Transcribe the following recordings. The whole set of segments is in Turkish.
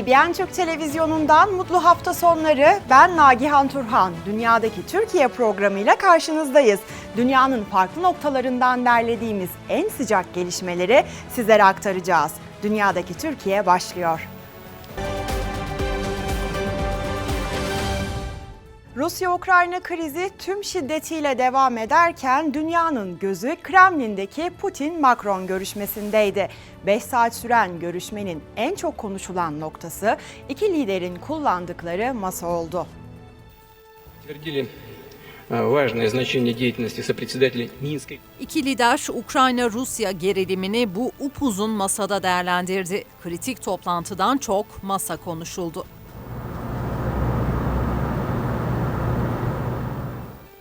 TBN Türk Televizyonu'ndan mutlu hafta sonları. Ben Nagihan Turhan. Dünyadaki Türkiye programıyla karşınızdayız. Dünyanın farklı noktalarından derlediğimiz en sıcak gelişmeleri sizlere aktaracağız. Dünyadaki Türkiye başlıyor. Rusya-Ukrayna krizi tüm şiddetiyle devam ederken dünyanın gözü Kremlin'deki Putin-Macron görüşmesindeydi. 5 saat süren görüşmenin en çok konuşulan noktası iki liderin kullandıkları masa oldu. İki lider Ukrayna-Rusya gerilimini bu upuzun masada değerlendirdi. Kritik toplantıdan çok masa konuşuldu.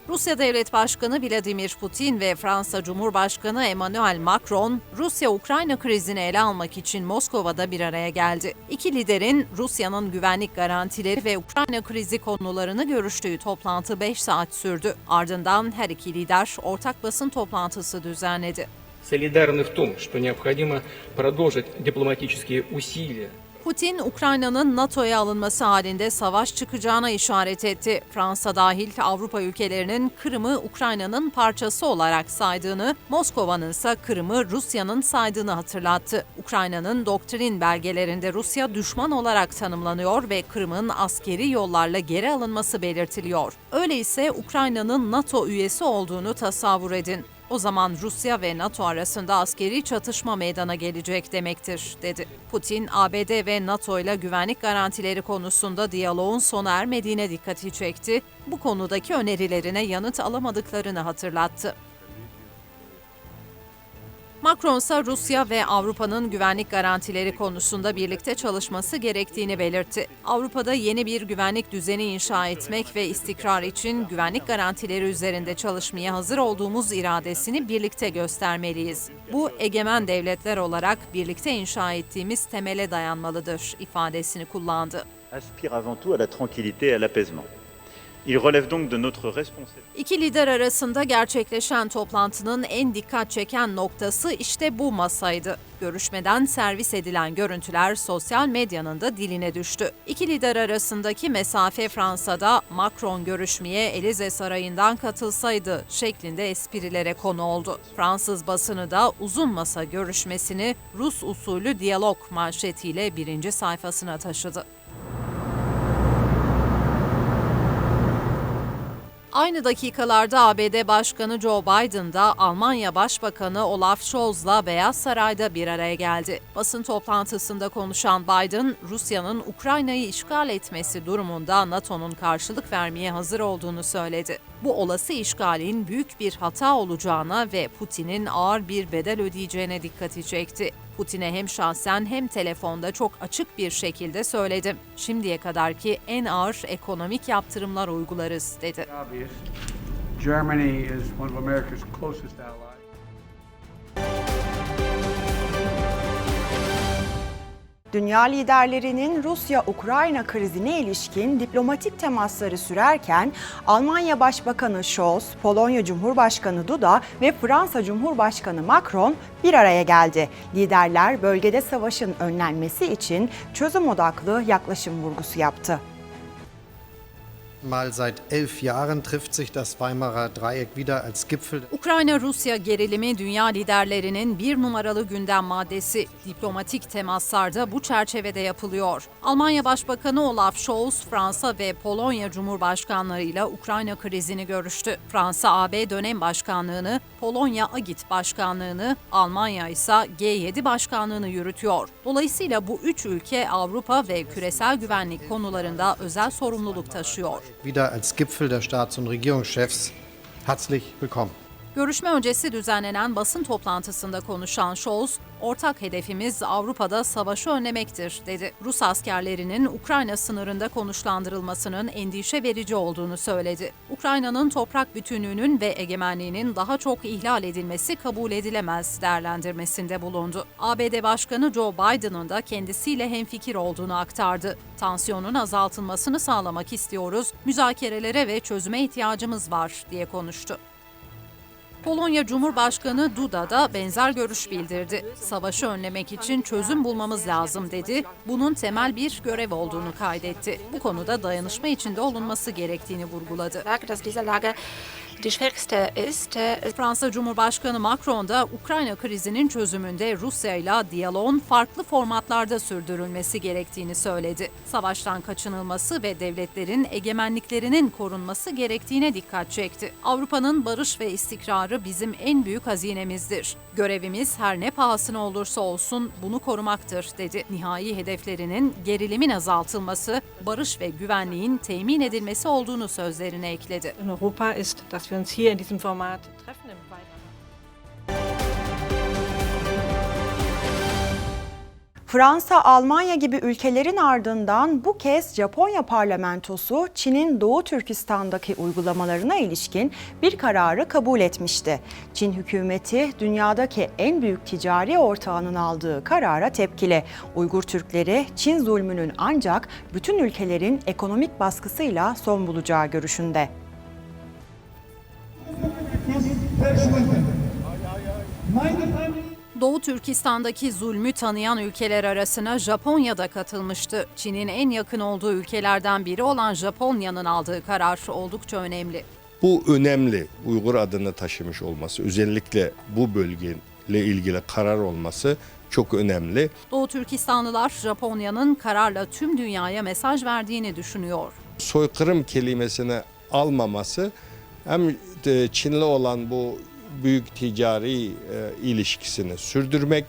Rusya Devlet Başkanı Vladimir Putin ve Fransa Cumhurbaşkanı Emmanuel Macron, Rusya-Ukrayna krizini ele almak için Moskova'da bir araya geldi. İki liderin Rusya'nın güvenlik garantileri ve Ukrayna krizi konularını görüştüğü toplantı 5 saat sürdü. Ardından her iki lider ortak basın toplantısı düzenledi. солидарны в том, что необходимо продолжить дипломатические усилия Putin, Ukrayna'nın NATO'ya alınması halinde savaş çıkacağına işaret etti. Fransa dahil Avrupa ülkelerinin Kırım'ı Ukrayna'nın parçası olarak saydığını, Moskova'nın ise Kırım'ı Rusya'nın saydığını hatırlattı. Ukrayna'nın doktrin belgelerinde Rusya düşman olarak tanımlanıyor ve Kırım'ın askeri yollarla geri alınması belirtiliyor. Öyleyse Ukrayna'nın NATO üyesi olduğunu tasavvur edin. O zaman Rusya ve NATO arasında askeri çatışma meydana gelecek demektir, dedi. Putin, ABD ve NATO ile güvenlik garantileri konusunda diyaloğun sona ermediğine dikkati çekti. Bu konudaki önerilerine yanıt alamadıklarını hatırlattı. Macron ise Rusya ve Avrupa'nın güvenlik garantileri konusunda birlikte çalışması gerektiğini belirtti. Avrupa'da yeni bir güvenlik düzeni inşa etmek ve istikrar için güvenlik garantileri üzerinde çalışmaya hazır olduğumuz iradesini birlikte göstermeliyiz. Bu egemen devletler olarak birlikte inşa ettiğimiz temele dayanmalıdır ifadesini kullandı. aspire avant tout à la tranquillité et à l'apaisement. İki lider arasında gerçekleşen toplantının en dikkat çeken noktası işte bu masaydı. Görüşmeden servis edilen görüntüler sosyal medyanın da diline düştü. İki lider arasındaki mesafe Fransa'da Macron görüşmeye Elize Sarayı'ndan katılsaydı şeklinde esprilere konu oldu. Fransız basını da uzun masa görüşmesini Rus usulü diyalog manşetiyle birinci sayfasına taşıdı. Aynı dakikalarda ABD Başkanı Joe Biden da Almanya Başbakanı Olaf Scholz'la Beyaz Saray'da bir araya geldi. Basın toplantısında konuşan Biden, Rusya'nın Ukrayna'yı işgal etmesi durumunda NATO'nun karşılık vermeye hazır olduğunu söyledi. Bu olası işgalin büyük bir hata olacağına ve Putin'in ağır bir bedel ödeyeceğine dikkati çekti. Putin'e hem şahsen hem telefonda çok açık bir şekilde söyledim. Şimdiye kadarki en ağır ekonomik yaptırımlar uygularız dedi. Germany is one of America's closest allies. Dünya liderlerinin Rusya-Ukrayna krizine ilişkin diplomatik temasları sürerken Almanya Başbakanı Scholz, Polonya Cumhurbaşkanı Duda ve Fransa Cumhurbaşkanı Macron bir araya geldi. Liderler bölgede savaşın önlenmesi için çözüm odaklı yaklaşım vurgusu yaptı. Mal seit elf Jahren trifft sich das Weimarer Dreieck wieder als Gipfel. Ukrayna-Rusya gerilimi dünya liderlerinin bir numaralı gündem maddesi. Diplomatik temaslar da bu çerçevede yapılıyor. Almanya Başbakanı Olaf Scholz, Fransa ve Polonya Cumhurbaşkanlarıyla Ukrayna krizini görüştü. Fransa AB dönem başkanlığını, Polonya AGİT başkanlığını, Almanya ise G7 başkanlığını yürütüyor. Dolayısıyla bu üç ülke Avrupa ve küresel güvenlik konularında özel sorumluluk taşıyor. Wieder als Gipfel der Staats- und Regierungschefs. Herzlich willkommen. Görüşme öncesi düzenlenen basın toplantısında konuşan Scholz, ortak hedefimiz Avrupa'da savaşı önlemektir, dedi. Rus askerlerinin Ukrayna sınırında konuşlandırılmasının endişe verici olduğunu söyledi. Ukrayna'nın toprak bütünlüğünün ve egemenliğinin daha çok ihlal edilmesi kabul edilemez değerlendirmesinde bulundu. ABD Başkanı Joe Biden'ın da kendisiyle hemfikir olduğunu aktardı. Tansiyonun azaltılmasını sağlamak istiyoruz, müzakerelere ve çözüme ihtiyacımız var, diye konuştu. Polonya Cumhurbaşkanı Duda da benzer görüş bildirdi. Savaşı önlemek için çözüm bulmamız lazım dedi. Bunun temel bir görev olduğunu kaydetti. Bu konuda dayanışma içinde olunması gerektiğini vurguladı. Die schwierigste ist. Fransa Cumhurbaşkanı Macron da Ukrayna krizinin çözümünde Rusya ile diyaloğun farklı formatlarda sürdürülmesi gerektiğini söyledi. Savaştan kaçınılması ve devletlerin egemenliklerinin korunması gerektiğine dikkat çekti. Avrupa'nın barış ve istikrarı bizim en büyük hazinemizdir. Görevimiz her ne pahasına olursa olsun bunu korumaktır dedi. Nihai hedeflerinin gerilimin azaltılması, barış ve güvenliğin temin edilmesi olduğunu sözlerine ekledi. Europa ist, wir uns hier in diesem Format treffen. Im. Fransa, Almanya gibi ülkelerin ardından bu kez Japonya parlamentosu Çin'in Doğu Türkistan'daki uygulamalarına ilişkin bir kararı kabul etmişti. Çin hükümeti dünyadaki en büyük ticari ortağının aldığı karara tepkili. Uygur Türkleri Çin zulmünün ancak bütün ülkelerin ekonomik baskısıyla son bulacağı görüşünde. Doğu Türkistan'daki zulmü tanıyan ülkeler arasına Japonya da katılmıştı. Çin'in en yakın olduğu ülkelerden biri olan Japonya'nın aldığı karar oldukça önemli. Bu önemli Uygur adını taşımış olması özellikle bu bölgeyle ilgili karar olması çok önemli. Doğu Türkistanlılar Japonya'nın kararla tüm dünyaya mesaj verdiğini düşünüyor. Soykırım kelimesini almaması hem Çin'le olan bu büyük ticari e, ilişkisini sürdürmek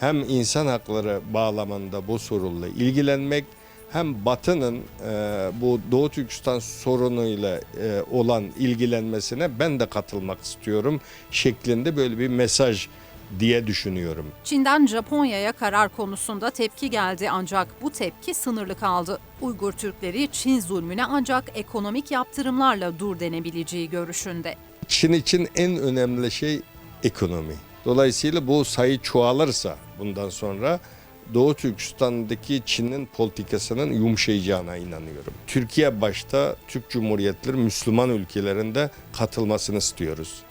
hem insan hakları bağlamında bu sorunla ilgilenmek hem Batı'nın e, bu Doğu Türkistan sorunuyla e, olan ilgilenmesine ben de katılmak istiyorum şeklinde böyle bir mesaj diye düşünüyorum. Çin'den Japonya'ya karar konusunda tepki geldi ancak bu tepki sınırlı kaldı. Uygur Türkleri Çin zulmüne ancak ekonomik yaptırımlarla dur denebileceği görüşünde. Çin için en önemli şey ekonomi. Dolayısıyla bu sayı çoğalırsa bundan sonra Doğu Türkistan'daki Çin'in politikasının yumuşayacağına inanıyorum. Türkiye başta Türk Cumhuriyetleri Müslüman ülkelerinde katılmasını istiyoruz.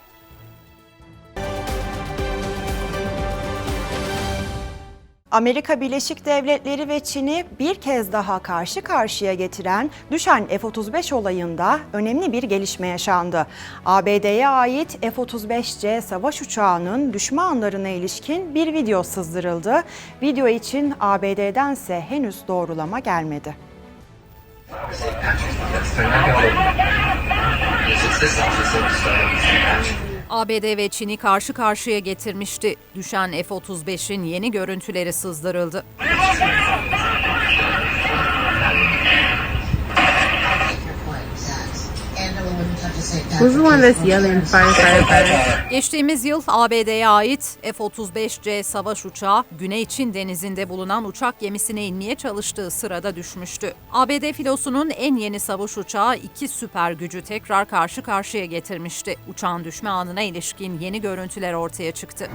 Amerika Birleşik Devletleri ve Çin'i bir kez daha karşı karşıya getiren düşen F-35 olayında önemli bir gelişme yaşandı. ABD'ye ait F-35C savaş uçağının düşme anlarına ilişkin bir video sızdırıldı. Video için ABD'dense henüz doğrulama gelmedi. ABD ve Çin'i karşı karşıya getirmişti. Düşen F-35'in yeni görüntüleri sızdırıldı. Geçtiğimiz yıl ABD'ye ait F-35C savaş uçağı Güney Çin denizinde bulunan uçak gemisine inmeye çalıştığı sırada düşmüştü. ABD filosunun en yeni savaş uçağı iki süper gücü tekrar karşı karşıya getirmişti. Uçağın düşme anına ilişkin yeni görüntüler ortaya çıktı.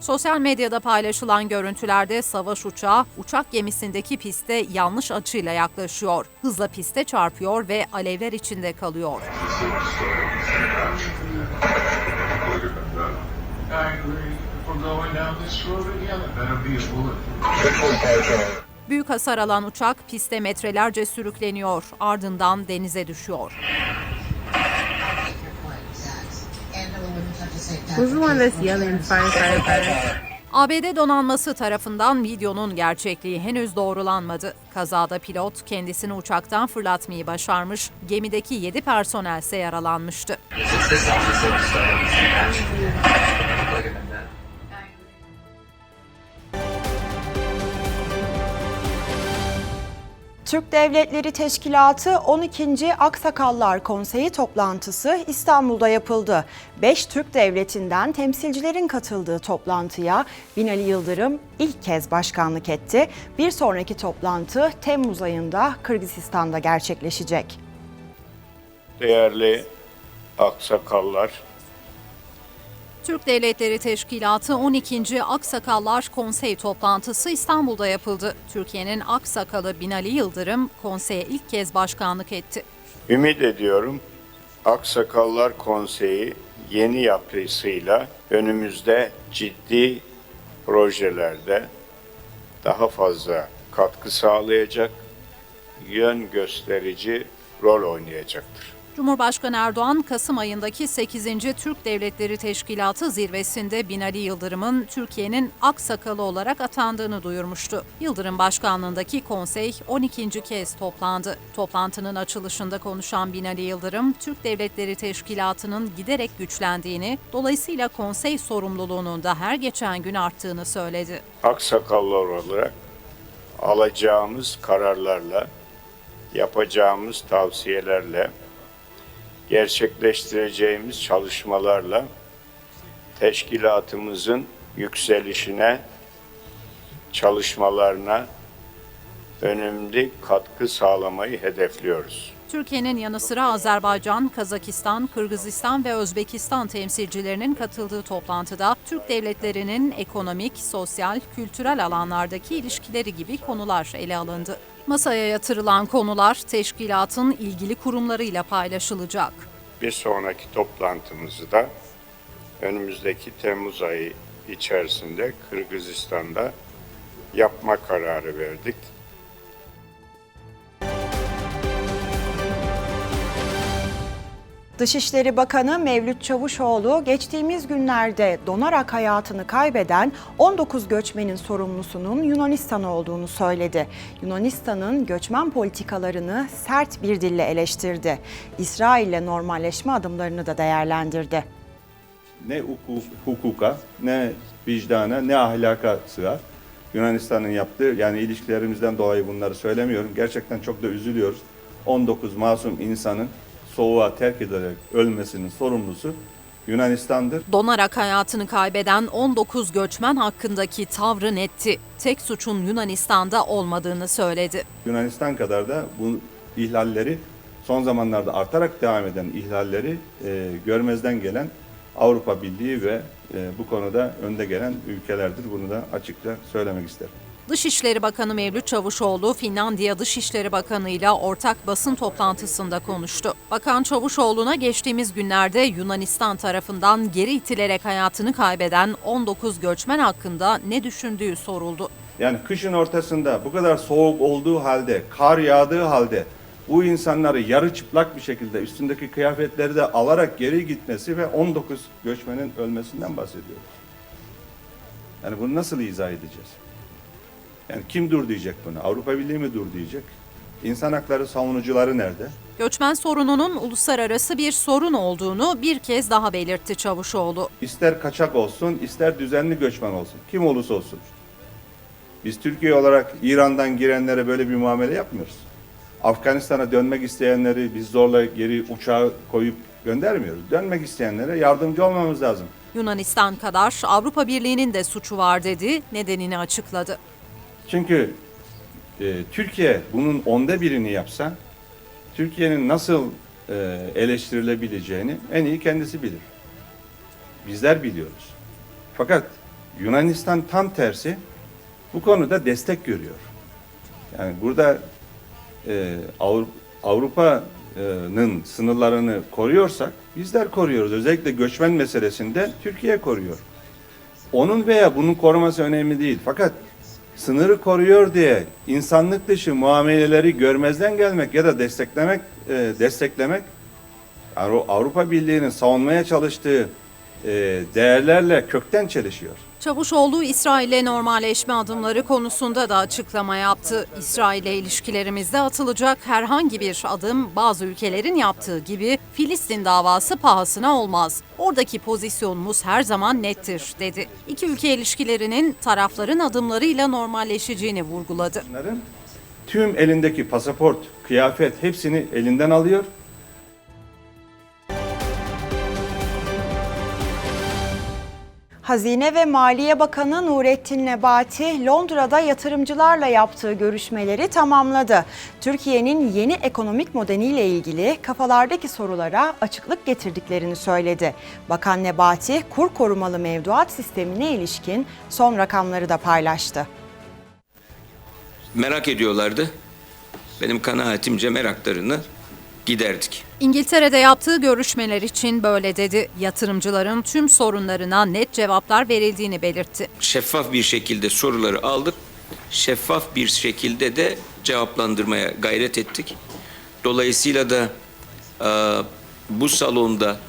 Sosyal medyada paylaşılan görüntülerde savaş uçağı uçak gemisindeki piste yanlış açıyla yaklaşıyor. Hızla piste çarpıyor ve alevler içinde kalıyor. Büyük hasar alan uçak piste metrelerce sürükleniyor. Ardından denize düşüyor. Who's the one that's yelling fire, fire, fire? ABD donanması tarafından videonun gerçekliği henüz doğrulanmadı. Kazada pilot kendisini uçaktan fırlatmayı başarmış, gemideki 7 personelse yaralanmıştı. Türk Devletleri Teşkilatı 12. Aksakallar Konseyi toplantısı İstanbul'da yapıldı. 5 Türk devletinden temsilcilerin katıldığı toplantıya Binali Yıldırım ilk kez başkanlık etti. Bir sonraki toplantı Temmuz ayında Kırgızistan'da gerçekleşecek. değerli aksakallar, Türk Devletleri Teşkilatı 12. Aksakallar Konsey toplantısı İstanbul'da yapıldı. Türkiye'nin Aksakalı Binali Yıldırım konseye ilk kez başkanlık etti. Ümit ediyorum Aksakallar Konseyi yeni yapısıyla önümüzde ciddi projelerde daha fazla katkı sağlayacak, yön gösterici rol oynayacaktır. Cumhurbaşkanı Erdoğan, Kasım ayındaki 8. Türk Devletleri Teşkilatı zirvesinde Binali Yıldırım'ın Türkiye'nin aksakalı olarak atandığını duyurmuştu. Yıldırım başkanlığındaki konsey 12. kez toplandı. Toplantının açılışında konuşan Binali Yıldırım, Türk Devletleri Teşkilatı'nın giderek güçlendiğini, dolayısıyla konsey sorumluluğunun da her geçen gün arttığını söyledi. Aksakallar olarak alacağımız kararlarla, yapacağımız tavsiyelerle, gerçekleştireceğimiz çalışmalarla teşkilatımızın yükselişine, çalışmalarına önemli katkı sağlamayı hedefliyoruz. Türkiye'nin yanı sıra Azerbaycan, Kazakistan, Kırgızistan ve Özbekistan temsilcilerinin katıldığı toplantıda Türk devletlerinin ekonomik, sosyal, kültürel alanlardaki ilişkileri gibi konular ele alındı. Masaya yatırılan konular teşkilatın ilgili kurumlarıyla paylaşılacak. Bir sonraki toplantımızı da önümüzdeki Temmuz ayı içerisinde Kırgızistan'da yapma kararı verdik. Dışişleri Bakanı Mevlüt Çavuşoğlu geçtiğimiz günlerde donarak hayatını kaybeden 19 göçmenin sorumlusunun Yunanistan olduğunu söyledi. Yunanistan'ın göçmen politikalarını sert bir dille eleştirdi. İsrail'le normalleşme adımlarını da değerlendirdi. ne hukuk, hukuka, ne vicdana, ne ahlaka sığar. Yunanistan'ın yaptığı, yani ilişkilerimizden dolayı bunları söylemiyorum. Gerçekten çok da üzülüyoruz. 19 masum insanın soğuğa terk edilerek ölmesinin sorumlusu Yunanistan'dır. Donarak hayatını kaybeden 19 göçmen hakkındaki tavrı netti. Tek suçun Yunanistan'da olmadığını söyledi. Yunanistan kadar da bu ihlalleri son zamanlarda artarak devam eden ihlalleri e, görmezden gelen Avrupa Birliği ve e, bu konuda önde gelen ülkelerdir. Bunu da açıkça söylemek isterim. Dışişleri Bakanı Mevlüt Çavuşoğlu, Finlandiya Dışişleri Bakanı ile ortak basın toplantısında konuştu. Bakan Çavuşoğlu'na geçtiğimiz günlerde Yunanistan tarafından geri itilerek hayatını kaybeden 19 göçmen hakkında ne düşündüğü soruldu. Yani kışın ortasında bu kadar soğuk olduğu halde, kar yağdığı halde bu insanları yarı çıplak bir şekilde üstündeki kıyafetleri de alarak geri gitmesi ve 19 göçmenin ölmesinden bahsediyoruz. Yani bunu nasıl izah edeceğiz? Yani kim dur diyecek bunu? Avrupa Birliği mi dur diyecek? İnsan hakları savunucuları nerede? Göçmen sorununun uluslararası bir sorun olduğunu bir kez daha belirtti Çavuşoğlu. İster kaçak olsun, ister düzenli göçmen olsun. Kim olursa olsun. Biz Türkiye olarak İran'dan girenlere böyle bir muamele yapmıyoruz. Afganistan'a dönmek isteyenleri biz zorla geri uçağa koyup göndermiyoruz. Dönmek isteyenlere yardımcı olmamız lazım. Yunanistan kadar Avrupa Birliği'nin de suçu var dedi, nedenini açıkladı. Çünkü e, Türkiye bunun onda birini yapsa, Türkiye'nin nasıl e, eleştirilebileceğini en iyi kendisi bilir. Bizler biliyoruz. Fakat Yunanistan tam tersi bu konuda destek görüyor. Yani burada e, Avru- Avrupa'nın sınırlarını koruyorsak bizler koruyoruz. Özellikle göçmen meselesinde Türkiye koruyor. Onun veya bunun koruması önemli değil. Fakat sınırı koruyor diye insanlık dışı muameleleri görmezden gelmek ya da desteklemek e, desteklemek Avru- Avrupa Birliği'nin savunmaya çalıştığı değerlerle kökten çelişiyor. Çavuşoğlu İsrail'le normalleşme adımları konusunda da açıklama yaptı. İsrail'le ilişkilerimizde atılacak herhangi bir adım bazı ülkelerin yaptığı gibi Filistin davası pahasına olmaz. Oradaki pozisyonumuz her zaman nettir dedi. İki ülke ilişkilerinin tarafların adımlarıyla normalleşeceğini vurguladı. Tüm elindeki pasaport, kıyafet hepsini elinden alıyor Hazine ve Maliye Bakanı Nurettin Nebati Londra'da yatırımcılarla yaptığı görüşmeleri tamamladı. Türkiye'nin yeni ekonomik modeliyle ilgili kafalardaki sorulara açıklık getirdiklerini söyledi. Bakan Nebati kur korumalı mevduat sistemine ilişkin son rakamları da paylaştı. Merak ediyorlardı. Benim kanaatimce meraklarını giderdik. İngiltere'de yaptığı görüşmeler için böyle dedi. Yatırımcıların tüm sorunlarına net cevaplar verildiğini belirtti. Şeffaf bir şekilde soruları aldık. Şeffaf bir şekilde de cevaplandırmaya gayret ettik. Dolayısıyla da e, bu salonda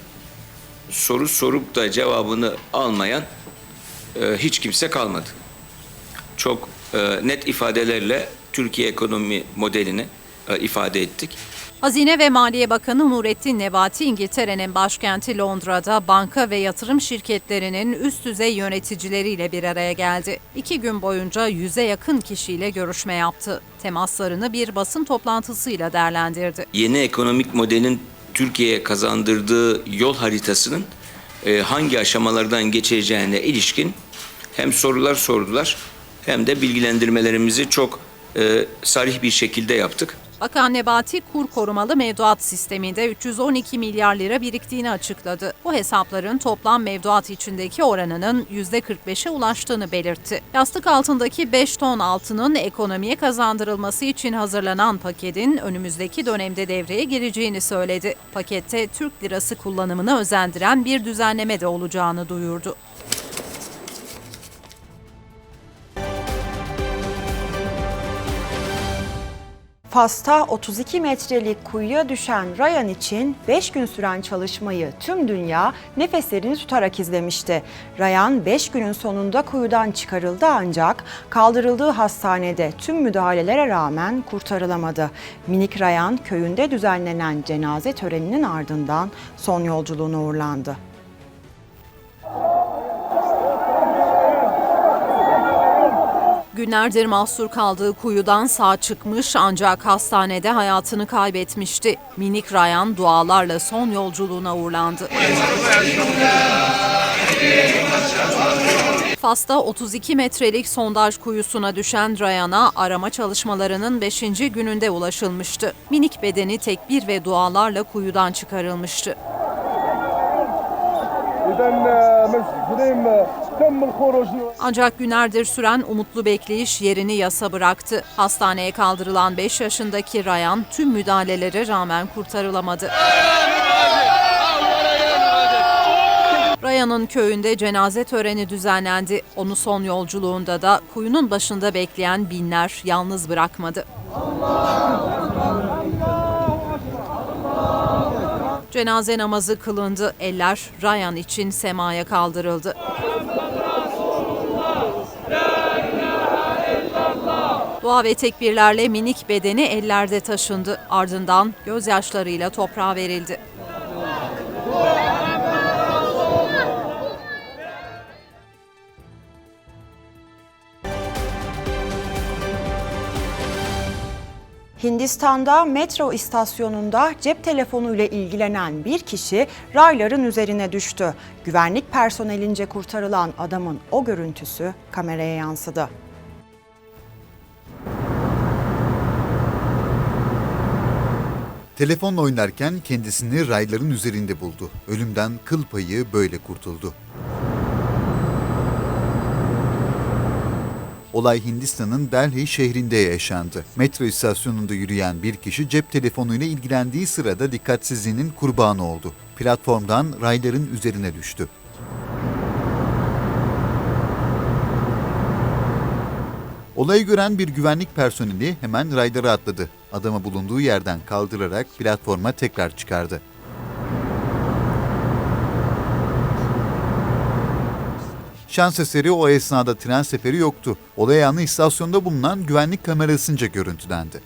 soru sorup da cevabını almayan e, hiç kimse kalmadı. Çok e, net ifadelerle Türkiye ekonomi modelini e, ifade ettik. Hazine ve Maliye Bakanı Nurettin Nebati İngiltere'nin başkenti Londra'da banka ve yatırım şirketlerinin üst düzey yöneticileriyle bir araya geldi. İki gün boyunca yüze yakın kişiyle görüşme yaptı. Temaslarını bir basın toplantısıyla değerlendirdi. Yeni ekonomik modelin Türkiye'ye kazandırdığı yol haritasının e, hangi aşamalardan geçeceğine ilişkin hem sorular sordular hem de bilgilendirmelerimizi çok e, sarih bir şekilde yaptık. Bakan Nebati kur korumalı mevduat sisteminde 312 milyar lira biriktiğini açıkladı. Bu hesapların toplam mevduat içindeki oranının %45'e ulaştığını belirtti. Yastık altındaki 5 ton altının ekonomiye kazandırılması için hazırlanan paketin önümüzdeki dönemde devreye gireceğini söyledi. Pakette Türk lirası kullanımını özendiren bir düzenleme de olacağını duyurdu. Fas'ta 32 metrelik kuyuya düşen Ryan için 5 gün süren çalışmayı tüm dünya nefeslerini tutarak izlemişti. Ryan 5 günün sonunda kuyudan çıkarıldı ancak kaldırıldığı hastanede tüm müdahalelere rağmen kurtarılamadı. Minik Ryan köyünde düzenlenen cenaze töreninin ardından son yolculuğuna uğurlandı. Günlerdir mahsur kaldığı kuyudan sağ çıkmış ancak hastanede hayatını kaybetmişti. Minik Ryan dualarla son yolculuğuna uğurlandı. Fas'ta 32 metrelik sondaj kuyusuna düşen Ryan'a arama çalışmalarının 5. gününde ulaşılmıştı. Minik bedeni tekbir ve dualarla kuyudan çıkarılmıştı. Ancak günlerdir süren umutlu bekleyiş yerini yasa bıraktı. Hastaneye kaldırılan 5 yaşındaki Ryan tüm müdahalelere rağmen kurtarılamadı. Ryan'ın köyünde cenaze töreni düzenlendi. Onu son yolculuğunda da kuyunun başında bekleyen binler yalnız bırakmadı. Cenaze namazı kılındı. Eller Ryan için semaya kaldırıldı. Dua ve tekbirlerle minik bedeni ellerde taşındı. Ardından gözyaşlarıyla toprağa verildi. Hindistan'da metro istasyonunda cep telefonuyla ilgilenen bir kişi rayların üzerine düştü. Güvenlik personelince kurtarılan adamın o görüntüsü kameraya yansıdı. Telefonla oynarken kendisini rayların üzerinde buldu. Ölümden kıl payı böyle kurtuldu. Olay Hindistan'ın Delhi şehrinde yaşandı. Metro istasyonunda yürüyen bir kişi cep telefonuyla ilgilendiği sırada dikkatsizliğinin kurbanı oldu. Platformdan rayların üzerine düştü. Olayı gören bir güvenlik personeli hemen raylara atladı. Adamı bulunduğu yerden kaldırarak platforma tekrar çıkardı. Şans eseri o esnada tren seferi yoktu. Olay anı istasyonda bulunan güvenlik kamerasınca görüntülendi.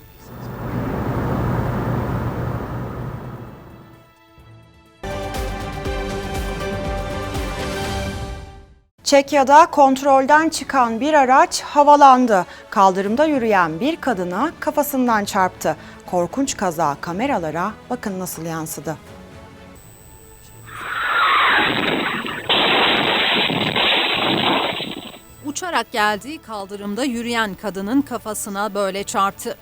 Çekya'da kontrolden çıkan bir araç havalandı. Kaldırımda yürüyen bir kadına kafasından çarptı. Korkunç kaza kameralara bakın nasıl yansıdı. Uçarak geldiği kaldırımda yürüyen kadının kafasına böyle çarptı.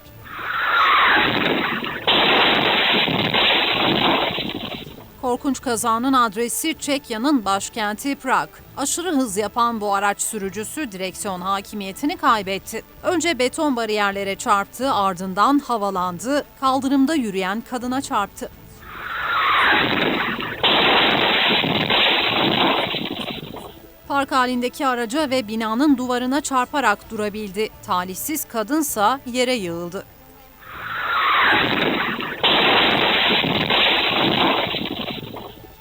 Korkunç kazanın adresi Çekya'nın başkenti Prag. Aşırı hız yapan bu araç sürücüsü direksiyon hakimiyetini kaybetti. Önce beton bariyerlere çarptı, ardından havalandı, kaldırımda yürüyen kadına çarptı. Park halindeki araca ve binanın duvarına çarparak durabildi. Talihsiz kadınsa yere yığıldı.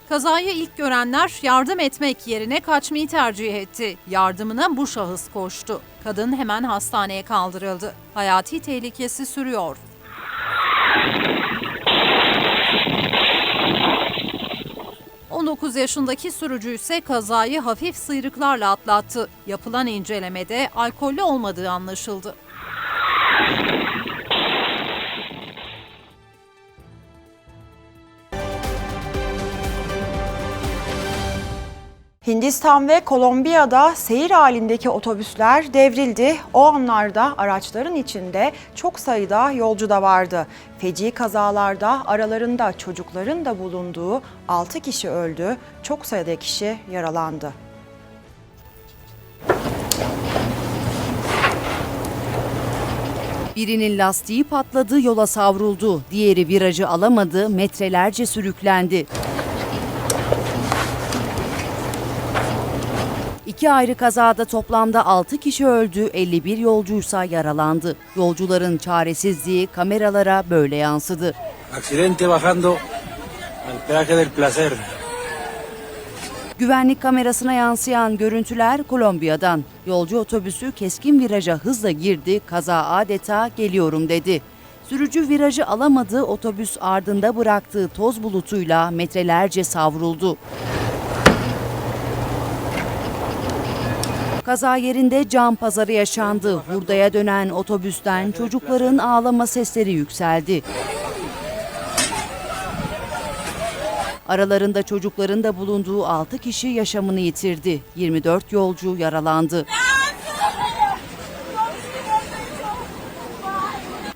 Kazayı ilk görenler yardım etmek yerine kaçmayı tercih etti. Yardımına bu şahıs koştu. Kadın hemen hastaneye kaldırıldı. Hayati tehlikesi sürüyor. ...19 yaşındaki sürücü ise kazayı hafif sıyrıklarla atlattı. Yapılan incelemede alkollü olmadığı anlaşıldı. Hindistan ve Kolombiya'da seyir halindeki otobüsler devrildi. O anlarda araçların içinde çok sayıda yolcu da vardı. Feci kazalarda aralarında çocukların da bulunduğu 6 kişi öldü, çok sayıda kişi yaralandı. Birinin lastiği patladı, yola savruldu. Diğeri virajı alamadı, metrelerce sürüklendi. İki ayrı kazada toplamda 6 kişi öldü, 51 yolcuysa yaralandı. Yolcuların çaresizliği kameralara böyle yansıdı. Accidente bajando al peaje del placer. Güvenlik kamerasına yansıyan görüntüler Kolombiya'dan. Yolcu otobüsü keskin viraja hızla girdi, kaza adeta geliyorum dedi. Sürücü virajı alamadı, otobüs ardında bıraktığı toz bulutuyla metrelerce savruldu. Kaza yerinde cam pazarı yaşandı. Hurdaya dönen otobüsten çocukların ağlama sesleri yükseldi. Aralarında çocukların da bulunduğu 6 kişi yaşamını yitirdi. 24 yolcu yaralandı.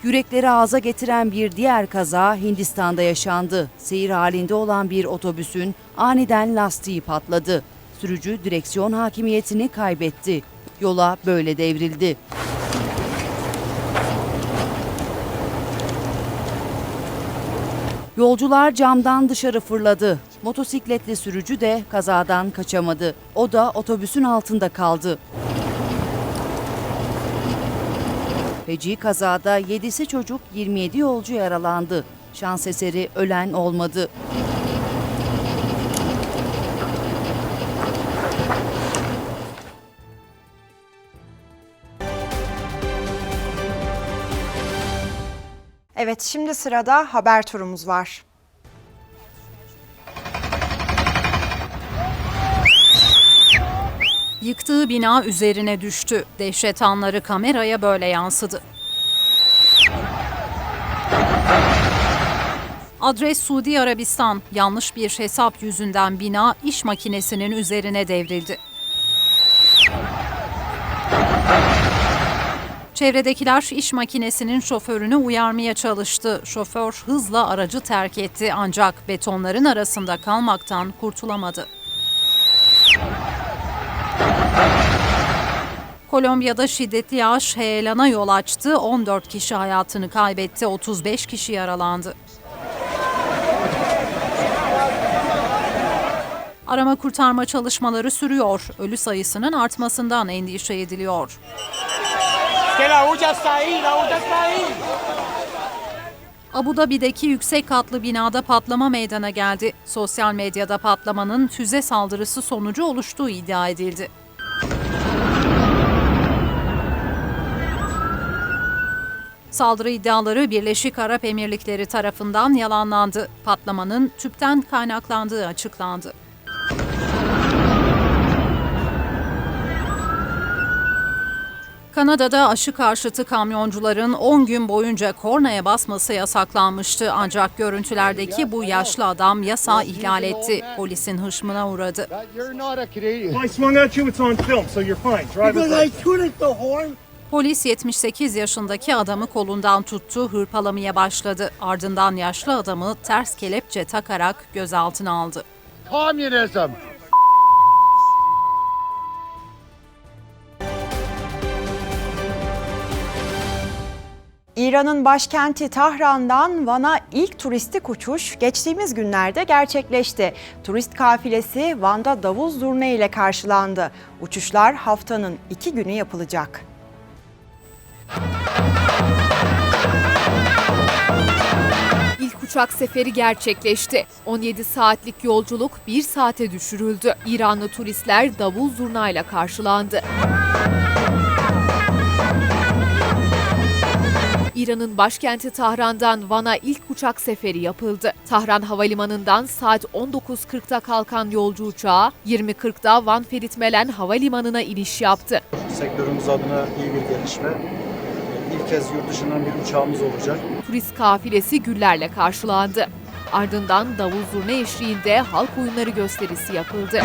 Yürekleri ağza getiren bir diğer kaza Hindistan'da yaşandı. Seyir halinde olan bir otobüsün aniden lastiği patladı. Sürücü direksiyon hakimiyetini kaybetti. Yola böyle devrildi. Yolcular camdan dışarı fırladı. Motosikletli sürücü de kazadan kaçamadı. O da otobüsün altında kaldı. Feci kazada 7'si çocuk 27 yolcu yaralandı. Şans eseri ölen olmadı. Evet şimdi sırada haber turumuz var. Yıktığı bina üzerine düştü. Dehşet anları kameraya böyle yansıdı. Adres Suudi Arabistan. Yanlış bir hesap yüzünden bina iş makinesinin üzerine devrildi. Çevredekiler iş makinesinin şoförünü uyarmaya çalıştı. Şoför hızla aracı terk etti ancak betonların arasında kalmaktan kurtulamadı. Kolombiya'da şiddetli yağış heyelana yol açtı. 14 kişi hayatını kaybetti, 35 kişi yaralandı. Arama kurtarma çalışmaları sürüyor. Ölü sayısının artmasından endişe ediliyor. Abu Dhabi'deki yüksek katlı binada patlama meydana geldi. Sosyal medyada patlamanın füze saldırısı sonucu oluştuğu iddia edildi. Saldırı iddiaları Birleşik Arap Emirlikleri tarafından yalanlandı. Patlamanın tüpten kaynaklandığı açıklandı. Kanada'da aşı karşıtı kamyoncuların 10 gün boyunca kornaya basması yasaklanmıştı. Ancak görüntülerdeki bu yaşlı adam yasağı ihlal etti. Polisin hışmına uğradı. Polis 78 yaşındaki adamı kolundan tuttu, hırpalamaya başladı. Ardından yaşlı adamı ters kelepçe takarak gözaltına aldı. Communism. İran'ın başkenti Tahran'dan Van'a ilk turistik uçuş geçtiğimiz günlerde gerçekleşti. Turist kafilesi Van'da davul zurna ile karşılandı. Uçuşlar haftanın iki günü yapılacak. İlk uçak seferi gerçekleşti. 17 saatlik yolculuk 1 saate düşürüldü. İranlı turistler davul zurnayla karşılandı. İran'ın başkenti Tahran'dan Van'a ilk uçak seferi yapıldı. Tahran Havalimanı'ndan saat 19.40'da kalkan yolcu uçağı 20.40'da Van Ferit Melen Havalimanı'na iniş yaptı. Sektörümüz adına iyi bir gelişme. İlk kez yurt dışından bir uçağımız olacak. Turist kafilesi güllerle karşılandı. Ardından davul zurna eşliğinde halk oyunları gösterisi yapıldı.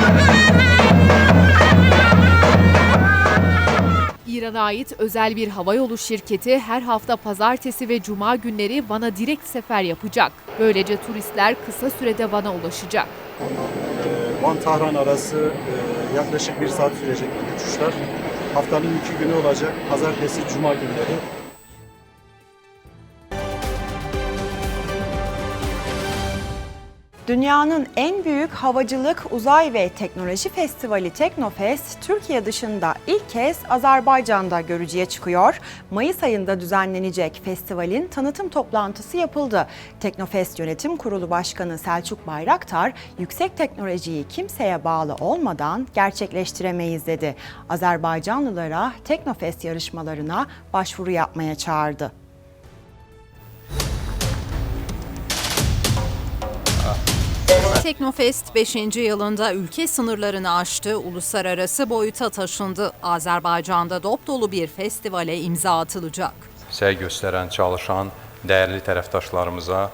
İran'a ait özel bir havayolu şirketi her hafta pazartesi ve cuma günleri Van'a direkt sefer yapacak. Böylece turistler kısa sürede Van'a ulaşacak. Van-Tahran arası e, yaklaşık bir saat sürecek uçuşlar. Haftanın iki günü olacak. Pazartesi, cuma günleri. Dünyanın en büyük havacılık, uzay ve teknoloji festivali Teknofest, Türkiye dışında ilk kez Azerbaycan'da görücüye çıkıyor. Mayıs ayında düzenlenecek festivalin tanıtım toplantısı yapıldı. Teknofest Yönetim Kurulu Başkanı Selçuk Bayraktar, yüksek teknolojiyi kimseye bağlı olmadan gerçekleştiremeyiz dedi. Azerbaycanlılara Teknofest yarışmalarına başvuru yapmaya çağırdı. Teknofest 5. yılında ülke sınırlarını aştı, uluslararası boyuta taşındı. Azerbaycan'da dop dolu bir festivale imza atılacak. Səy göstərən, çalışan dəyərli tərəfdaşlarımıza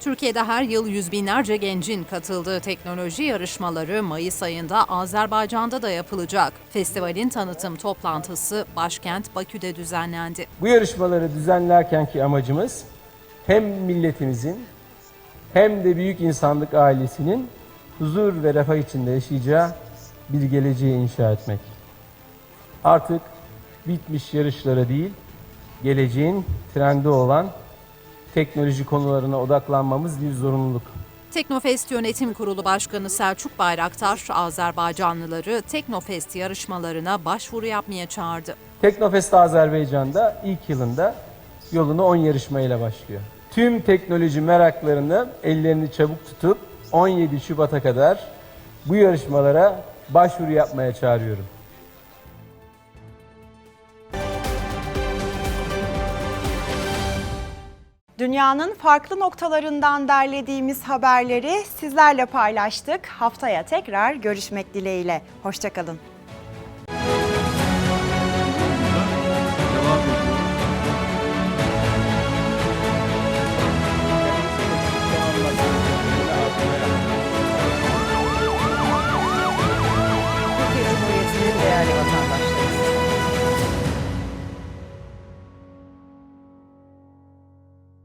Türkiye'de her yıl yüz binlerce gencin katıldığı teknoloji yarışmaları Mayıs ayında Azerbaycan'da da yapılacak. Festivalin tanıtım toplantısı başkent Bakü'de düzenlendi. Bu yarışmaları düzenlerkenki amacımız hem milletimizin hem de büyük insanlık ailesinin huzur ve refah içinde yaşayacağı bir geleceği inşa etmek. Artık bitmiş yarışlara değil, geleceğin trendi olan teknoloji konularına odaklanmamız bir zorunluluk. Teknofest Yönetim Kurulu Başkanı Selçuk Bayraktar, Azerbaycanlıları Teknofest yarışmalarına başvuru yapmaya çağırdı. Teknofest Azerbaycan'da ilk yılında yolunu 10 yarışmayla başlıyor. Tüm teknoloji meraklarını ellerini çabuk tutup 17 Şubat'a kadar bu yarışmalara başvuru yapmaya çağırıyorum. Dünyanın farklı noktalarından derlediğimiz haberleri sizlerle paylaştık. Haftaya tekrar görüşmek dileğiyle. Hoşçakalın.